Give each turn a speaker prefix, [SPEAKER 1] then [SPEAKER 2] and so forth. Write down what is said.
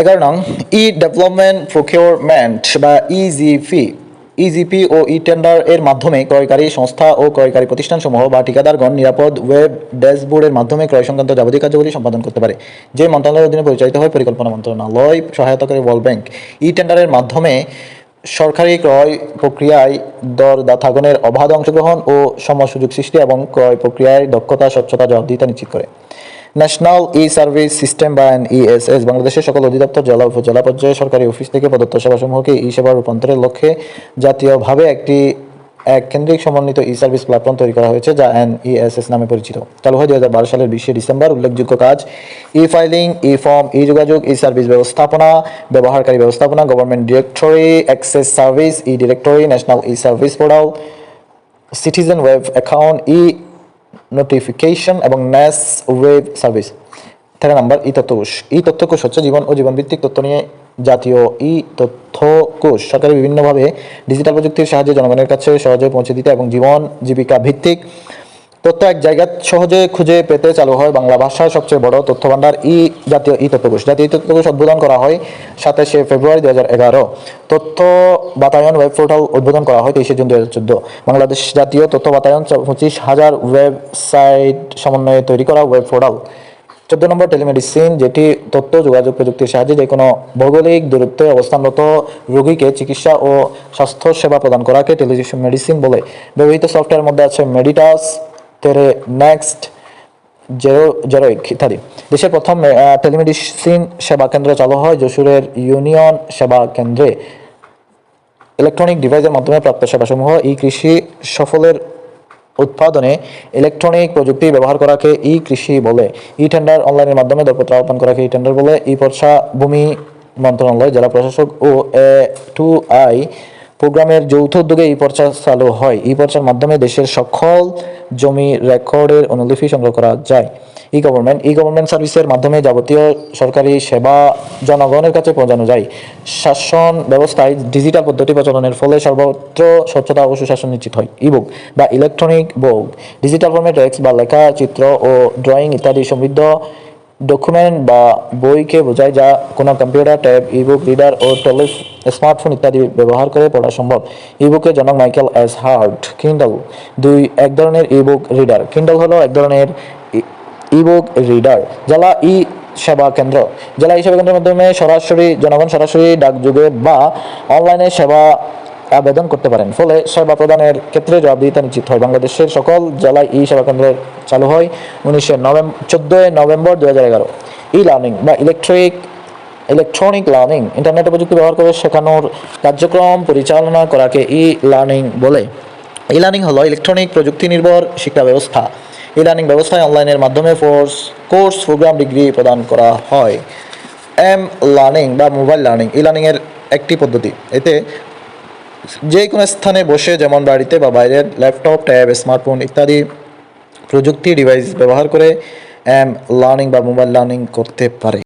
[SPEAKER 1] এগারো নং, E development procurement বা E ইজিপি ইজিপি ও ই টেন্ডার এর মাধ্যমে ক্রয়কারী সংস্থা ও ক্রয়কারী প্রতিষ্ঠানসমূহ বা ঠিকাদারগণ নিরাপদ ওয়েব ড্যাশবোর্ডের মাধ্যমে ক্রয় সংক্রান্ত যাবতীয় কার্যগুলি সম্পাদন করতে পারে, যে মন্ত্রণালয়ের অধীনে পরিচালিত হয় পরিকল্পনা মন্ত্রণালয় সহায়তা করে ওয়ার্ল্ড ব্যাংক। ই টেন্ডারের মাধ্যমে সরকারি ক্রয় প্রক্রিয়ায় দরদাতাগণের অবাধ অংশগ্রহণ ও সম সুযোগ সৃষ্টি এবং ক্রয় প্রক্রিয়ায় দক্ষতা, স্বচ্ছতা, জবাবদিহিতা নিশ্চিত করে। ন্যাশনাল ই সার্ভিস সিস্টেম বা এন ইএসএস বাংলাদেশের সকল অধিদপ্তর, জেলা, উপজেলা পর্যায়ে সরকারি অফিস থেকে প্রদত্ত সেবাসমূহকে ই সেবা রূপান্তরের লক্ষ্যে জাতীয়ভাবে একটি, এক কেন্দ্রিক সমন্বিত ই সার্ভিস প্ল্যাটফর্ম তৈরি করা হয়েছে যা এন ইএসএস নামে পরিচিত। চালু হয় দুই হাজার বারো সালের বিশে ডিসেম্বর উল্লেখযোগ্য কাজ ই ফাইলিং ই ফর্ম ই যোগাযোগ ই সার্ভিস ব্যবস্থাপনা, ব্যবহারকারী ব্যবস্থাপনা, government directory, access service e directory national e service portal, citizen web account, e notification এবং ন্যাস ওয়েব সার্ভিস তেরো নম্বর ই তথ্যকোষ। ই তথ্যকোষ হচ্ছে জীবন ও জীবনভিত্তিক তথ্য নিয়ে জাতীয় ই তথ্যকোষ। সরকারি বিভিন্নভাবে ডিজিটাল প্রযুক্তির সাহায্যে জনগণের কাছে সহজে পৌঁছে দিতে এবং জীবন জীবিকা ভিত্তিক তথ্য এক জায়গা সহজে খুঁজে পেতে চালু হয় বাংলা ভাষার সবচেয়ে বড় তথ্য ভাণ্ডার ই জাতীয় ই তথ্যকোষ জাতীয় তথ্যকোষ উদ্বোধন করা হয় সাতাশে ফেব্রুয়ারি দু হাজার এগারো। তথ্য বাতায়ন ওয়েব পোর্টাল উদ্বোধন করা হয় তেইশে জুন দু হাজার চোদ্দ। বাংলাদেশ জাতীয় তথ্য বাতায়ন পঁচিশ হাজার ওয়েবসাইট সমন্বয়ে তৈরি করা ওয়েব পোর্টাল। চোদ্দ নম্বর টেলিমেডিসিন, যেটি তথ্য, যোগাযোগ প্রযুক্তির সাহায্যে যে কোনো ভৌগোলিক দূরত্বে অবস্থানরত রোগীকে চিকিৎসা ও স্বাস্থ্য সেবা প্রদান করাকে টেলিভিশন মেডিসিন বলে। ব্যবহৃত সফটওয়্যার মধ্যে আছে মেডিটাস তেরে নেক্সট জেরো, জেরোইক ইত্যাদি। দেশের প্রথম টেলিমেডিসিন সেবা কেন্দ্র চালু হয় যশোরের ইউনিয়ন সেবা কেন্দ্রে। ইলেকট্রনিক ডিভাইসের মাধ্যমে প্রাপ্ত সেবাসমূহ ই কৃষি সফলের উৎপাদনে ইলেকট্রনিক প্রযুক্তি ব্যবহার করাকে ই কৃষি বলে। ই টেন্ডার অনলাইনের মাধ্যমে দরপত্র আহ্বান করাকে ই টেন্ডার বলে। ই পর্ষা ভূমি মন্ত্রণালয়, জেলা প্রশাসক ও এ টু আই প্রোগ্রামের যৌথ উদ্যোগে ই পর্চা চালু হয়। ই পর্চার মাধ্যমে দেশের সকল জমি রেকর্ডের অনুলিপি সংগ্রহ করা যায়। ই গভর্নমেন্ট ই গভর্নমেন্ট সার্ভিসের মাধ্যমে যাবতীয় সরকারি সেবা জনগণের কাছে পৌঁছানো যায়। শাসন ব্যবস্থায় ডিজিটাল পদ্ধতি প্রচলনের ফলে সর্বত্র স্বচ্ছতা ও সুশাসন নিশ্চিত হয়। ইবুক বা ইলেকট্রনিক বুক, ডিজিটাল ফর্মে টেক্সট বা লেখা, চিত্র ও ড্রয়িং ইত্যাদি সমৃদ্ধ ডকুমেন্ট বা বইকে বোঝায় যা কোনো কম্পিউটার ট্যাব ইবুক রিডার ও টেলি স্মার্টফোন ইত্যাদি ব্যবহার করে পড়া সম্ভব। ইবুকের জনক মাইকেল এস হার্ট কিন্ডল দুই, এক ধরনের ইবুক রিডার কিন্ডল হলো এক ধরনের ইবুক রিডার জেলা ই সেবা কেন্দ্র। জেলা ই সেবা কেন্দ্রের মাধ্যমে সরাসরি, জনগণ সরাসরি ডাকযোগে বা অনলাইনে সেবা আবেদন করতে পারেন। ফলে সেবা প্রদানের ক্ষেত্রে জবাবদিহিতা নিশ্চিত হয়। বাংলাদেশের সকল জেলায় ই সেবা কেন্দ্র চালু হয় উনিশে নভেম্বর চোদ্দোই নভেম্বর দু হাজার এগারো। ই লার্নিং বা ইলেকট্রিক ইলেকট্রনিক লার্নিং ইন্টারনেট প্রযুক্তি ব্যবহার করে শেখানোর কার্যক্রম পরিচালনা করাকে ই লার্নিং বলে। ই লার্নিং হলো ইলেকট্রনিক প্রযুক্তি নির্ভর শিক্ষা ব্যবস্থা। ই লার্নিং ব্যবস্থায় অনলাইনের মাধ্যমে কোর্স কোর্স প্রোগ্রাম ডিগ্রি প্রদান করা হয়। এম লার্নিং বা মোবাইল লার্নিং ই লার্নিংয়ের একটি পদ্ধতি। এতে যে কোনো স্থানে বসে, যেমন বাড়িতে বা বাইরের ল্যাপটপ, ট্যাব, স্মার্টফোন ইত্যাদি প্রযুক্তি ডিভাইস ব্যবহার করে, এম লার্নিং বা মোবাইল লার্নিং করতে পারে।